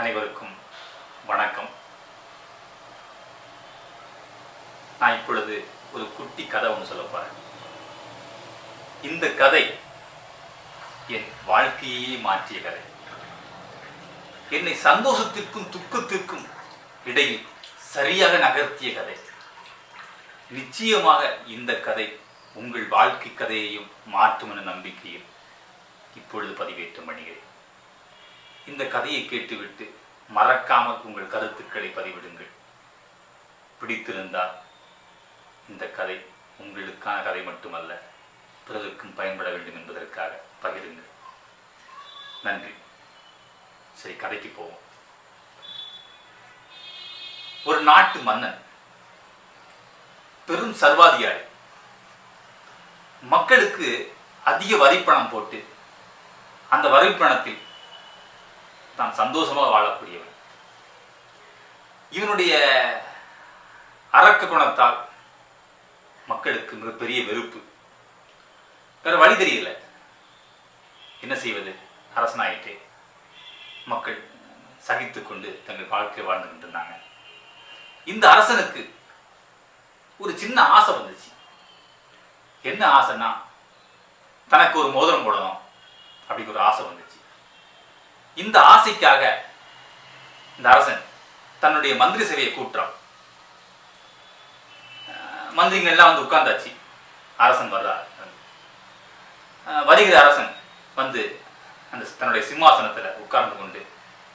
அனைவருக்கும் வணக்கம். நான் இப்பொழுது ஒரு குட்டி கதை ஒன்று சொல்ல போறேன். இந்த கதை என் வாழ்க்கையே மாற்றிய கதை. என்னை சந்தோஷத்திற்கும் துக்கத்திற்கும் இடையில் சரியாக நகர்த்திய கதை. நிச்சயமாக இந்த கதை உங்கள் வாழ்க்கை கதையையும் மாற்றும் என நம்பிக்கையில் இப்பொழுது பதிவேற்றம் பண்ணுகிறேன். இந்த கதையை கேட்டுவிட்டு மறக்காமல் உங்கள் கருத்துக்களை பதிவிடுங்கள். பிடித்திருந்தால் இந்த கதை உங்களுக்கான கதை மட்டுமல்ல பிறருக்கும் பயன்பட வேண்டும் என்பதற்காக பகிருங்கள். நன்றி. சரி கதைக்கு போவோம். ஒரு நாட்டு மன்னன் பெரும் சர்வாதிகாரி மக்களுக்கு அதிக வரிப்பணம் போட்டு அந்த வரிப்பணத்தில் தான் சந்தோஷமாக வாழக்கூடியவன். இவனுடைய அரக்க குணத்தால் மக்களுக்கு மிகப்பெரிய வெறுப்பு. வேற வழி தெரியல. என்ன செய்வது? அரசனாயிட்டு மக்கள் சகித்துக் கொண்டு தங்கள் வாழ்க்கை வாழ்ந்துகிட்டு இருந்தாங்க இந்த அரசனுக்கு ஒரு சின்ன ஆசை வந்துச்சு. என்ன ஆசைன்னா தனக்கு ஒரு மோதிரம் போடணும். அப்படிங்கிற ஒரு ஆசை வந்துச்சு. இந்த ஆசைக்காக இந்த அரசன் தன்னுடைய மந்திரி சபையை கூட்டுறான். மந்திரிகள் எல்லாம் வந்து உட்கார்ந்தாச்சு. அரசன் வர்றார். வருகிற அரசன் வந்து அந்த தன்னுடைய சிம்மாசனத்தில் உட்கார்ந்து கொண்டு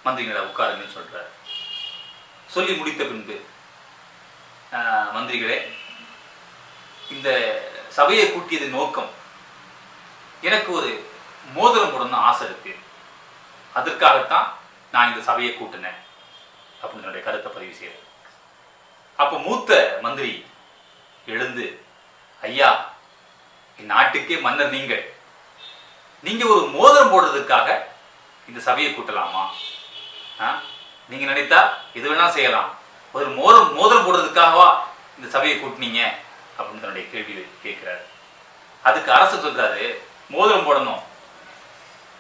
மந்திரிகளை உட்காருங்கன்னு சொல்றார். சொல்லி முடித்த பின்பு மந்திரிகளே இந்த சபையை கூட்டியது நோக்கம். எனக்கு ஒரு மோதிரம் போடணும்னு ஆசை இருக்கு. அதற்காகத்தான் நான் இந்த சபையை கூட்டினேன் அப்படின்னு என்னுடைய கருத்தை பதிவு செய்யறேன். அப்போ மூத்த மந்திரி எழுந்து ஐயா இந்நாட்டுக்கே மன்னர் நீங்கள். நீங்க ஒரு மோதிரம் போடுறதுக்காக இந்த சபையை கூட்டலாமா? ஆ? நீங்க நினைத்தா எது வேணா செய்யலாம். ஒரு மோதிரம் மோதிரம் போடுறதுக்காகவா இந்த சபையை கூட்டினீங்க? அப்படின்னு தன்னுடைய கேள்வி கேட்கிறாரு. அதுக்கு அரசு சொல்றாரு மோதிரம் போடணும்.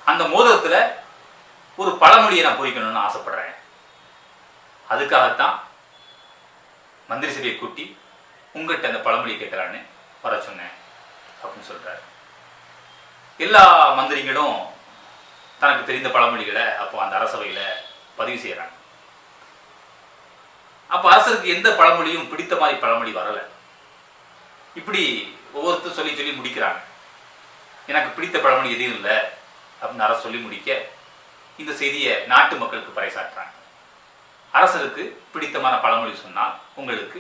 அந்த மோதிரத்துல ஒரு பழமொழியை நான் பொறிக்கணும்னு ஆசைப்படுறேன். அதுக்காகத்தான் மந்திரி சபையை கூட்டி உங்கள்கிட்ட அந்த பழமொழி கேட்கலான்னு வர சொன்னேன் அப்படின்னு சொல்றாரு. எல்லா மந்திரிகளும் தனக்கு தெரிந்த பழமொழிகளை அப்போ அந்த அரசவையில் பதிவு செய்யறாங்க. அப்ப அரசருக்கு எந்த பழமொழியும் பிடித்த மாதிரி பழமொழி வரல. இப்படி ஒவ்வொருத்தர் சொல்லி சொல்லி முடிக்கிறாங்க. எனக்கு பிடித்த பழமொழி எதுவும் இல்லை அப்படின்னு அரசு சொல்லி முடிக்க இந்த செய்தியை நாட்டு மக்களுக்கு பறைசாற்றுறாங்க. அரசருக்கு பிடித்தமான பழமொழி சொன்னால் உங்களுக்கு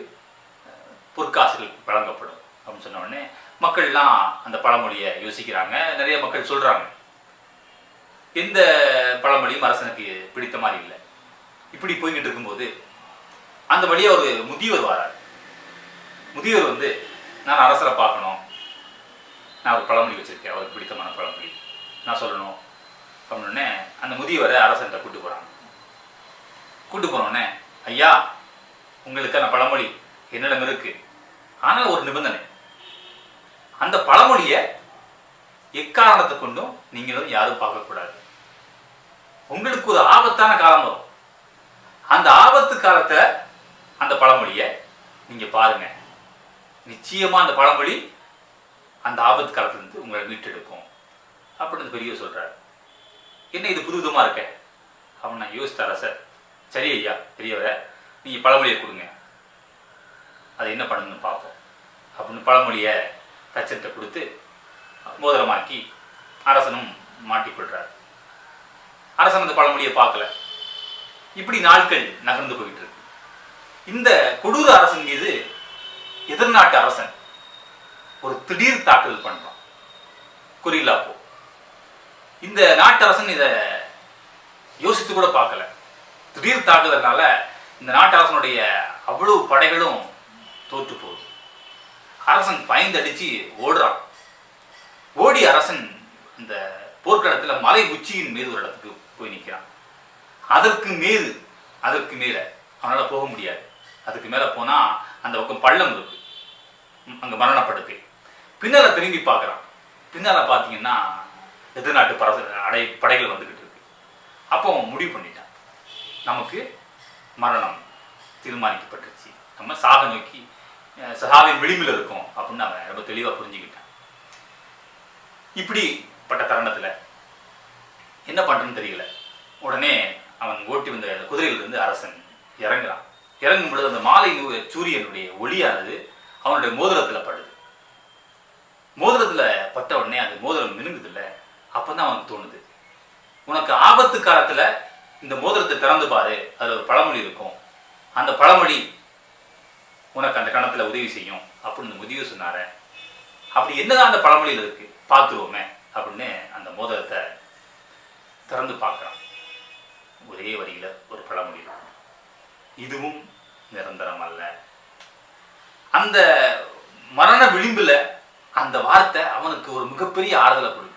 பொற்காசுகள் வழங்கப்படும் அப்படின்னு சொன்ன உடனே மக்கள்லாம் அந்த பழமொழியை யோசிக்கிறாங்க. நிறைய மக்கள் சொல்கிறாங்க எந்த பழமொழியும் அரசனுக்கு பிடித்த மாதிரி இல்லை. இப்படி போய்கிட்டு இருக்கும்போது அந்த வழியாக ஒரு முதியவர் வரார். முதியவர் வந்து நான் அரசரை பார்க்கணும். நான் ஒரு பழமொழி வச்சுருக்கேன். அவருக்கு பிடித்தமான பழமொழி. நான் சொல்லணும். அப்படின்னே அந்த முதியவரை அரசன்ட்ட கூட்டு போறாங்க. கூட்டு போனோடனே ஐயா உங்களுக்கான பழமொழி என்னிடம் இருக்கு. ஆனால் ஒரு நிபந்தனை. அந்த பழமொழியை எக்காரணத்தை கொண்டும் நீங்களும் யாரும் பார்க்கக்கூடாது. உங்களுக்கு ஒரு ஆபத்தான காலம் வரும். அந்த ஆபத்து காலத்தை அந்த பழமொழியை நீங்க பாருங்க. நிச்சயமா அந்த பழமொழி அந்த ஆபத்து காலத்துல இருந்து உங்களை மீட்டெடுக்கும். அப்படின்னு பெரிய பெரியவர் சொல்றாரு. என்ன இது புதுவிதமா இருக்க? அப்படின்னு நான் யோசித்த சார்? சரி ஐயா பெரியவரை நீங்கள் பழமொழியை கொடுங்க. அதை என்ன பண்ணணும்னு பார்ப்போம். அப்படின்னு பழமொழியை தச்சன்ட்ட கொடுத்து மோதிரமாக்கி அரசனும் மாட்டிக்கொள்றார் அரசன் அந்த பழமொழியை பார்க்கல. இப்படி நாட்கள் நகர்ந்து போயிட்டு இருக்கு. இந்த கொடூர அரசன் மீது எதிர்நாட்டு அரசன் ஒரு திடீர் தாக்குதல் பண்றான். குறியில்லா போ இந்த நாட்டு அரசன் இதை யோசித்து கூட பார்க்கல. திடீர் தாக்குதல்னால இந்த நாட்டு அரசனுடைய அவ்வளவு படைகளும் தோற்று போகுது. அரசன் பயந்தடிச்சு ஓடுறான். ஓடி அரசன் இந்த போர்க்களத்தில் மலை உச்சியின் மீது ஒரு இடத்துக்கு போய் நிற்கிறான் அதற்கு மீது அதற்கு மேலே அவனால் போக முடியாது. அதுக்கு மேலே போனால் அந்த பக்கம் பள்ளம் இருக்கு. அங்கே அங்க மரணப்படுக்கை திரும்பி பார்க்குறான். பின்னால் பார்த்தீங்கன்னா எதிர்நாட்டு பரச அடை படைகள் வந்துக்கிட்டு இருக்கு. அப்போ அவன் முடிவு பண்ணிட்டான். நமக்கு மரணம் தீர்மானிக்கப்பட்டுருச்சு நம்ம சாக நோக்கி அஹ், சகாவின் விளிம்பில் இருக்கோம் அப்படின்னு அவன் ரொம்ப தெளிவாக புரிஞ்சுக்கிட்டான். இப்படிப்பட்ட தருணத்தில் என்ன பண்ணுறன்னு தெரியல. உடனே அவன் ஓட்டி வந்த குதிரையிலிருந்து அரசன் இறங்குறான். இறங்கும் பொழுது அந்த மாலை சூரியனுடைய ஒளியானது அவனுடைய மோதிரத்துல படுது. மோதிரத்துல பட்ட உடனே அந்த மோதிரம் மினுங்குதில்லை அப்போ அப்பதான் அவனுக்கு தோணுது. உனக்கு ஆபத்து காலத்துல இந்த மோதிரத்தை திறந்து பாரு. அதுல ஒரு பழமொழி இருக்கும். அந்த பழமொழி உனக்கு அந்த கணத்துல உதவி செய்யும் அப்படின்னு முதிய சொன்னார. அப்படி என்னதான் அந்த பழமொழியில் இருக்கு? பார்த்துருவோமே அப்படின்னு அந்த மோதிரத்தை திறந்து பார்க்குறான். ஒரே வரியில் ஒரு பழமொழி இதுவும் நிரந்தரம் அல்ல. அந்த மரண விளிம்புல அந்த வார்த்தை அவனுக்கு ஒரு மிகப்பெரிய ஆறுதலை கொடுக்கும்.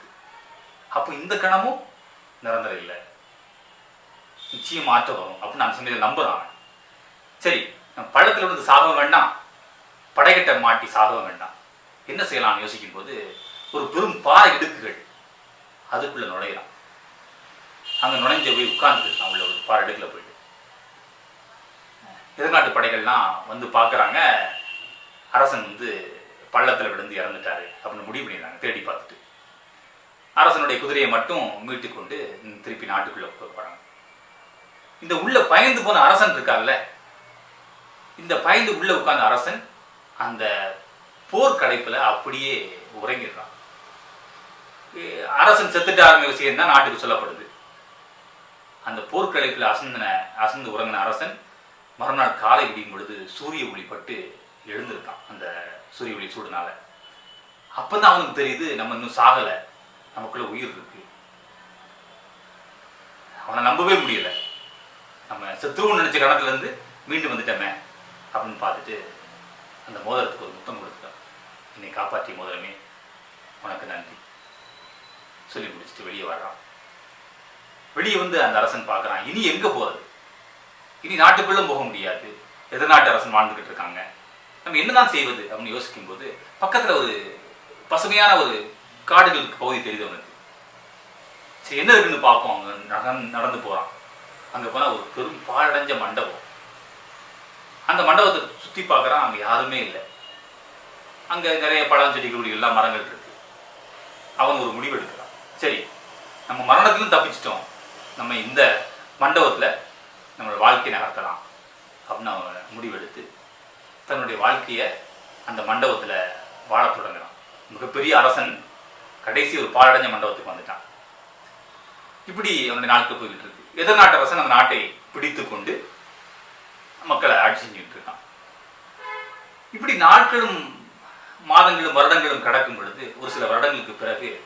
அப்போ இந்த கணமும் நிரந்தரம் இல்லை. நிச்சயம் மாற்றம் வரும் அப்படின்னு அந்த சமயத்தில் நம்புறான் சரி நம்ம பழத்தில் இருந்து சாக வேண்டாம். படைகட்ட மாட்டி சாக வேண்டாம். என்ன செய்யலாம்னு யோசிக்கும் போது ஒரு பெரும் பாறை இடுக்குகள் அதுக்குள்ளே நுழையிறான் அங்கே நுழைஞ்ச போய் உட்கார்ந்துருக்கான் உள்ள ஒரு பாறை இடுக்கில் போயிட்டு. எதிர்நாட்டு படைகள்லாம் வந்து பார்க்குறாங்க. அரசன் வந்து பள்ளத்தில் விழுந்து இறந்துட்டாரு அப்படின்னு முடிவு பண்ணிடுறாங்க தேடி பார்த்துட்டு. அரசனுடைய குதிரையை மட்டும் மீட்டு கொண்டு திருப்பி நாட்டுக்குள்ள போறாங்க. இந்த உள்ள பயந்து போன அரசன் இருக்கார்ல இந்த பயந்து உள்ள உட்கார்ந்த அரசன் அந்த போர்க்கடைப்புல அப்படியே உறங்கிடுறான். அரசன் அரசன் செத்துட்டாருங்க விஷயம் தான் நாட்டுக்கு சொல்லப்படுது. அந்த போர்க்கடைப்பில் அசந்தன அசந்து உறங்கின அரசன் மறுநாள் காலை விடியும் பொழுது சூரிய ஒளி பட்டு எழுந்திருக்கான் அந்த சூரிய ஒளி சூடுனால. அப்பதான் அவனுக்கு தெரியுது நம்ம இன்னும் சாகலை. நமக்குள்ள உயிர் இருக்கு. அவனை நம்பவே முடியல. நம்ம செத்துருவோம்னு நினைச்ச கணக்குல இருந்து மீண்டும் வந்துட்டோமே அப்படின்னு பார்த்துட்டு அந்த மோதிரத்துக்கு ஒரு முத்தம் கொடுத்துட்டான். என்னை காப்பாற்றிய மோதிரமே உனக்கு நன்றி. சொல்லி முடிச்சுட்டு வெளியே வர்றான். வெளியே வந்து அந்த அரசன் பார்க்குறான் இனி எங்க போறது? இனி நாட்டுக்குள்ள போக முடியாது. எதிர்நாட்டு அரசன் வாழ்ந்துகிட்டு இருக்காங்க. நம்ம என்னதான் செய்வது? அப்படின்னு யோசிக்கும் போது பக்கத்துல ஒரு பசுமையான ஒரு காடுகளுக்கு பகுதி தெரியுது அவனுக்கு சரி என்ன இருக்குன்னு பார்ப்போம். அவங்க நடந்து நடந்து போகிறான் அங்கே போனால் ஒரு பெரும் பாழடைஞ்ச மண்டபம். அந்த மண்டபத்தை சுற்றி பார்க்குறான் அங்கே யாருமே இல்லை. அங்கே நிறைய பழஞ்செடிகள் எல்லா மரங்கள் இருக்கு. அவன் ஒரு முடிவு எடுக்கிறான். சரி நம்ம மரணத்திலும் தப்பிச்சிட்டோம். நம்ம இந்த மண்டபத்தில் நம்மளோட வாழ்க்கையை நகர்த்தலாம் அப்படின்னு அவன் முடிவெடுத்து தன்னுடைய வாழ்க்கையை அந்த மண்டபத்தில் வாழத் தொடங்குறான். மிகப்பெரிய அரசன் கடைசி ஒரு பாலடைஞ்ச மண்டபத்துக்கு வந்துட்டான். இப்படி அவனுடைய நாட்கள் போய்கிட்டு இருக்கு. எதிர்நாட்டு அரசன் அந்த நாட்டை பிடித்து கொண்டு மக்களை ஆட்சி செஞ்சுட்டு இருக்கான். இப்படி நாட்களும் மாதங்களும் வருடங்களும் கடக்கும் பொழுது ஒரு சில வருடங்களுக்கு பிறகு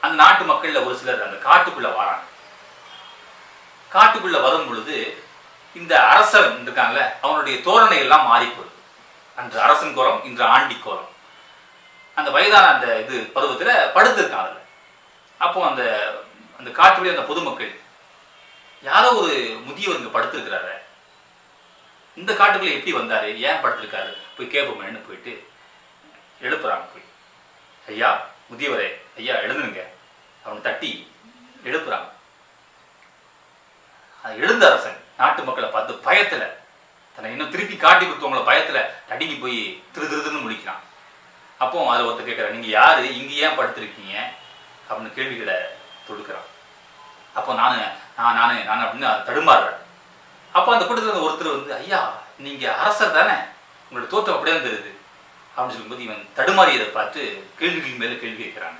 அந்த நாட்டு மக்கள்ல ஒரு சிலர் அந்த காட்டுக்குள்ள வராங்க. காட்டுக்குள்ள வரும் பொழுது இந்த அரசன் இருக்காங்கல்ல அவனுடைய தோரணை எல்லாம் மாறி போகுது. அன்று அரசன் கோலம் இன்று ஆண்டி கோலம். அந்த வயதான அந்த இது பருவத்துல படுத்திருக்கான் அதுல அப்போ அந்த அந்த காட்டுக்குள்ளே அந்த பொதுமக்கள் யாரோ ஒரு முதியவர் இங்கே படுத்திருக்கிறாரு. இந்த காட்டுக்குள்ள எப்படி வந்தாரு? ஏன் படுத்திருக்காரு? போய் கேட்போமேன்னு போயிட்டு எழுப்புறாங்க போய். ஐயா முதியவரே ஐயா எழுந்துருங்க. அவனை தட்டி எழுப்புறாங்க. அது எழுந்த அரசன் நாட்டு மக்களை பார்த்து பயத்துல தன்னை இன்னும் திருப்பி காட்டி கொடுத்தவங்கள பயத்துல நடுங்கி போய் திரு திருதுன்னு முடிக்கிறான் அப்போ அதில் ஒருத்தர் கேட்குறான் நீங்கள் யார்? இங்கே ஏன் படுத்திருக்கீங்க? அப்படின்னு கேள்விகளை தொடுக்கிறான். அப்போ நான் நான் நானு நான் அப்படின்னு தடுமாறுறேன் அப்போ அந்த கூட்டத்தில் இருந்த ஒருத்தர் வந்து ஐயா நீங்கள் அரசர் தானே? உங்களோட தோற்றம் அப்படியே தெரியுது அப்படின்னு சொல்லும்போது இவன் தடுமாறியதை பார்த்து கேள்விகள் மேலே கேள்வி கேட்குறாங்க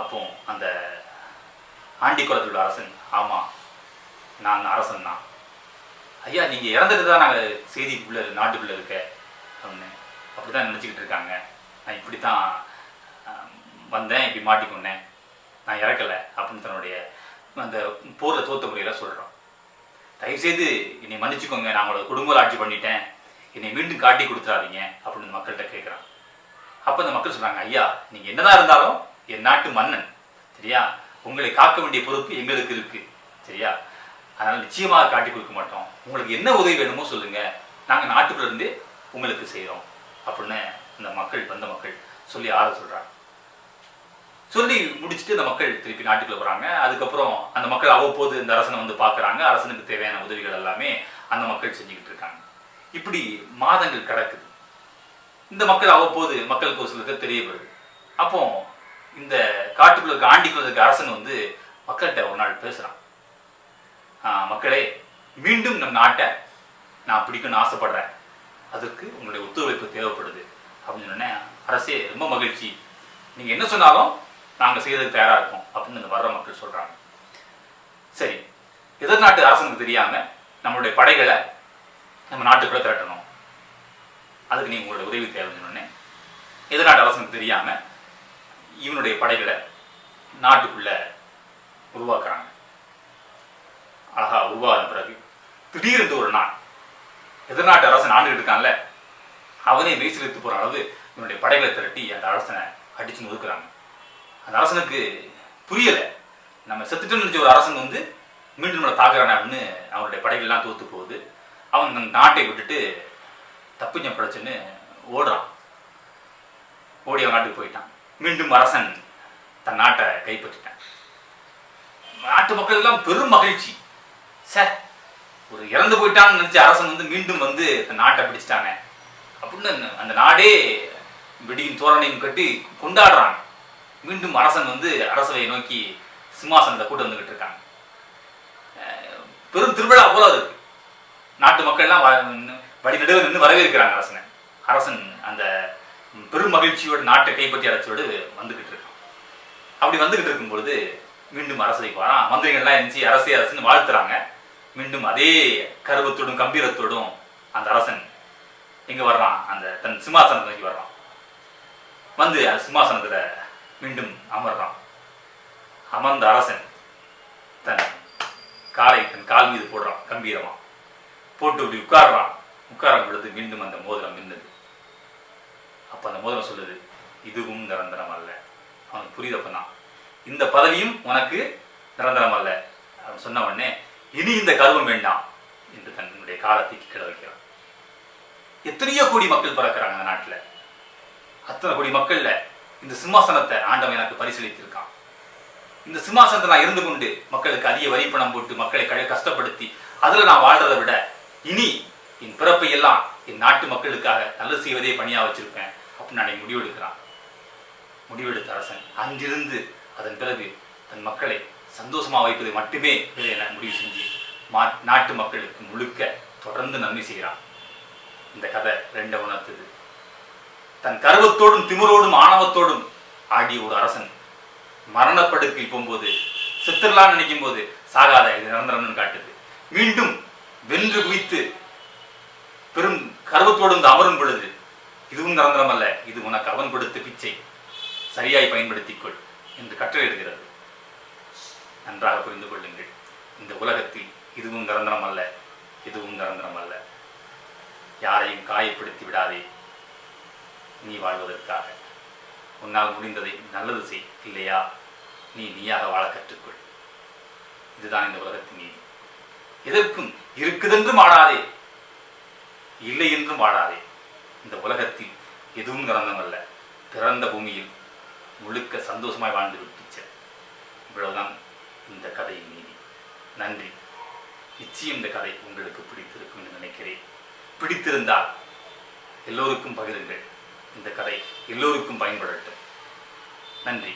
அப்போ அந்த ஆண்டி குலத்தோட அரசன் ஆமாம் நான் அரசன் தான். ஐயா நீங்கள் இறந்துட்டு தான் நாங்கள் செய்திக்குள்ளே நாட்டுக்குள்ளே இருக்க. அப்படின்னு அப்படி தான் நினச்சிக்கிட்டு இருக்காங்க. நான் இப்படி தான் வந்தேன் இப்படி மாட்டிக்கொண்டேன். நான் இறக்கலை அப்படின்னு தன்னுடைய அந்த போரில் தோத்த முறையில் சொல்கிறோம் தயவுசெய்து என்னை மன்னிச்சுக்கோங்க நான் உங்களோட குடும்ப ஆட்சி பண்ணிட்டேன். என்னை மீண்டும் காட்டி கொடுத்துறாதீங்க அப்படின்னு மக்கள்கிட்ட கேட்குறான் அப்போ இந்த மக்கள் சொல்கிறாங்க ஐயா நீங்கள் என்னதான் இருந்தாலும் என் நாட்டு மன்னன் சரியா? உங்களை காக்க வேண்டிய பொறுப்பு எங்களுக்கு இருக்குது சரியா? அதனால் நிச்சயமாக காட்டி கொடுக்க மாட்டோம். உங்களுக்கு என்ன உதவி வேணுமோ சொல்லுங்கள் நாங்கள் நாட்டுக்குள்ளேருந்து உங்களுக்கு செய்கிறோம் அப்படின்னு இந்த மக்கள் வந்த மக்கள் சொல்லி ஆள சொல்றாங்க. சொல்லி முடிச்சுட்டு அந்த மக்கள் திருப்பி நாட்டுக்குள்ள வராங்க. அதுக்கப்புறம் அந்த மக்கள் அவ்வப்போது இந்த அரசனை வந்து பார்க்குறாங்க. அரசனுக்கு தேவையான உதவிகள் எல்லாமே அந்த மக்கள் செஞ்சுக்கிட்டு இருக்காங்க. இப்படி மாதங்கள் கிடக்குது. இந்த மக்கள் அவ்வப்போது மக்களுக்கு ஒரு சிலருக்கு தெரிய வருது. அப்போ இந்த காட்டுக்குள்ள ஆண்டிக்குள்ளதுக்கு அரசன் வந்து மக்கள்கிட்ட ஒரு நாள் பேசுறான். "ஆஹ், மக்களே மீண்டும் நம் நாட்டை நான் பிடிக்கணும்னு ஆசைப்படுறேன். அதற்கு உங்களுடைய ஒத்துழைப்பு தேவைப்படுது. அப்படின்னு சொன்னேன் அரசே ரொம்ப மகிழ்ச்சி. நீங்கள் என்ன சொன்னாலும் நாங்கள் செய்யறதுக்கு தயாராக இருக்கோம் அப்படின்னு இந்த வர்ற மக்கள் சொல்கிறாங்க சரி எதிர்நாட்டு அரசனுக்கு தெரியாமல் நம்மளுடைய படைகளை நம்ம நாட்டுக்குள்ளே திரட்டணும். அதுக்கு நீங்கள் உங்களுடைய உதவி தேவைன்னு சொன்னேன் எதிர்நாட்டு அரசனுக்கு தெரியாமல் இவனுடைய படைகளை நாட்டுக்குள்ளே உருவாக்குறாங்க. அழகா உருவான பிறகு திடீரென்று ஒரு நாள் எதிர்நாட்டு அரசன் ஆண்டுகிட்டு இருக்கான்ல அவனே மெய்சிலித்து போகிற அளவு இவனுடைய படைகளை திரட்டி அந்த அரசனை அடித்து நொதுக்குறாங்க அந்த அரசனுக்கு புரியலை. நம்ம செத்துட்டு நினைச்ச ஒரு அரசன் வந்து மீண்டும் நம்மளை தாக்குறானே அப்படின்னு அவனுடைய படைகள்லாம் தோத்து போகுது. அவன் அந்த நாட்டை விட்டுட்டு தப்பிஞ்சம் பிழைச்சுன்னு ஓடுறான். ஓடி அவன் நாட்டுக்கு போயிட்டான். மீண்டும் அரசன் தன் நாட்டை கைப்பற்றிட்டான். நாட்டு மக்கள் எல்லாம் பெரும் மகிழ்ச்சி. சார் ஒரு இறந்து போயிட்டான்னு நினச்ச அரசன் வந்து மீண்டும் வந்து தன் நாட்டை பிடிச்சிட்டானே. அப்படின்னு அந்த நாடே வெடியும் தோரணையும் கட்டி கொண்டாடுறாங்க. மீண்டும் அரசன் வந்து அரசவையை நோக்கி சிம்மாசனத்தை கூட்டு வந்துகிட்டு இருக்காங்க. பெரும் திருவிழா போல இருக்கு நாட்டு மக்கள்லாம் வ- வழிநடுவில் நின்று வரவேற்கிறாங்க அரசனை. அரசன் அந்த பெரும் மகிழ்ச்சியோட நாட்டை கைப்பற்றி அரசோடு வந்துகிட்டு இருக்கான். அப்படி வந்துகிட்டு இருக்கும் பொழுது மீண்டும் அரசை வரான் மந்திரிகள்லாம் இருந்துச்சு அரசே அரசுன்னு வாழ்த்துறாங்க. மீண்டும் அதே கருவத்தோடும் கம்பீரத்தோடும் அந்த அரசன் எங்க வர்றான். அந்த தன் சிம்மாசனத்தை நோக்கி வர்றான். வந்து அந்த சிம்மாசனத்துல மீண்டும் அமர்றான். அமர்ந்த அரசன் தன் காலை தன் கால் மீது போடுறான் கம்பீரமாக போட்டு இப்படி உட்கார்றான். உட்காரம் பொழுது மீண்டும் அந்த மோதிரம் மின்னுது அப்ப அந்த மோதிரம் சொல்லுது இதுவும் நிரந்தரம் அல்ல. அவனுக்கு புரியுதப்பதான் இந்த பதவியும் உனக்கு நிரந்தரம் அல்ல. அவன் சொன்ன உடனே இனி இந்த கர்வம் வேண்டாம் என்று தன்னுடைய காலத்தை கிட வைக்கிறான். எத்தனையோ கோடி மக்கள் பிறக்கிறாங்க அந்த நாட்டுல. அத்தனை கோடி மக்கள்ல இந்த சிம்மாசனத்தை ஆண்டவன் எனக்கு பரிசீலித்திருக்கான் இந்த சிம்மாசனத்தை நான் இருந்து கொண்டு மக்களுக்கு அதிக வரி பணம் போட்டு மக்களை கழ கஷ்டப்படுத்தி அதுல நான் வாழ்றதை விட இனி என் பிறப்பை எல்லாம் என் நாட்டு மக்களுக்காக நல்லது செய்வதே பணியாக வச்சிருப்பேன் அப்படின்னு நான் முடிவெடுக்கிறான். முடிவெடுத்த அரசன் அங்கிருந்து அதன் பிறகு தன் மக்களை சந்தோஷமா வைப்பதை மட்டுமே என முடிவு செஞ்சு மா- நாட்டு மக்களுக்கு முழுக்க தொடர்ந்து நன்மை செய்கிறான். இந்த கதை ரெண்டை உணர்த்துது. தன் கர்வத்தோடும் திமிரோடும் ஆணவத்தோடும் ஆடிய ஒரு அரசன் மரணப்படுக்கில் போகும்போது சித்திரலாம் நினைக்கும் போது சாகாத இது நிரந்தரம்னு காட்டுது. மீண்டும் வென்று குவித்து பெரும் கர்வத்தோடு அமரும் பொழுது இதுவும் நிரந்தரம் அல்ல இது உனக்கு அவன் கொடுத்த பிச்சை. சரியாய் பயன்படுத்திக் கொள் என்று கட்டளையிடுகிறது. நன்றாக புரிந்து கொள்ளுங்கள். இந்த உலகத்தில் இதுவும் நிரந்தரம் அல்ல இதுவும் நிரந்தரம் அல்ல யாரையும் காயப்படுத்தி விடாதே. நீ வாழ்வதற்காக. உன்னால் முடிந்ததை நல்லது செய் இல்லையா? நீ நீயாக வாழ கற்றுக்கொள். இதுதான் இந்த உலகத்தின் நீதி. எதற்கும் இருக்குதென்றும் வாழாதே இல்லை என்றும் வாழாதே இந்த உலகத்தில் எதுவும் நிரந்தரமல்ல. பிறந்த பூமியில் முழுக்க சந்தோஷமாய் வாழ்ந்து விட்டுச்ச இவ்வளவுதான் இந்த கதையின் நீதி. நன்றி. நிச்சயம் இந்த கதை உங்களுக்கு பிடித்திருக்கும் என்று நினைக்கிறேன். பிடித்திருந்தால் எல்லோருக்கும் பகிருங்கள். இந்த கதை எல்லோருக்கும் பயன்படட்டும். நன்றி.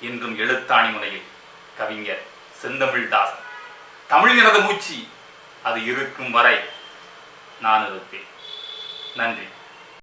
என்றும் எழுத்தாணி முனையில் கவிஞர் செந்தமிழ்தாசன் தமிழ் எனது மூச்சு அது இருக்கும் வரை நான் இருப்பேன். நன்றி.